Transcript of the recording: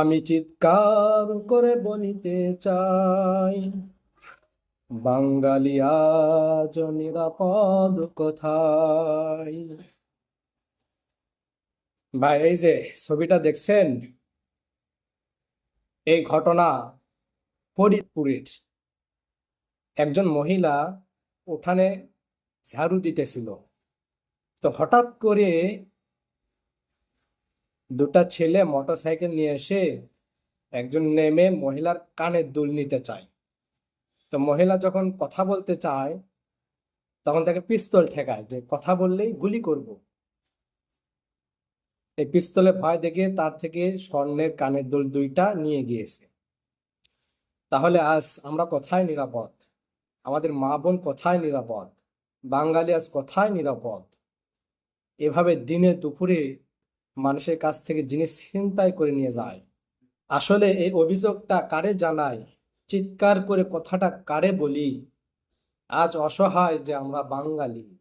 আমি চিৎকার করে বলিতে চাই, বাঙালি আজ নিরাপদ কোথায়? ভাই, এই যে ছবিটা দেখছেন? এই ঘটনা ফরিদপুরের। একজন মহিলা উঠানে ঝাড়ু দিতেছিল। তো হঠাৎ করে দুটা ছেলে মোটরসাইকেল নিয়ে এসে একজন নেমে মহিলার কানের দুল নিতে চায়। তো মহিলা যখন কথা বলতে চায়, তখন তাকে পিস্তল ঠেকায় যে কথা বললেই গুলি করব। এই পিস্তলে ভয় দেখে তার থেকে স্বর্ণের কানের দুল দুইটা নিয়ে গিয়েছে। তাহলে আজ আমরা কোথায় নিরাপদ? আমাদের মা বোন কোথায় নিরাপদ? বাঙালি আজ কোথায় নিরাপদ? এভাবে দিনে দুপুরে মানুষের কাছ থেকে জিনিস চিন্তাই করে নিয়ে যায়। আসলে এই অভিযোগটা কারে জানাই চিৎকার করে কথাটা কারে বলি? আজ অসহায় যে আমরা বাঙালি।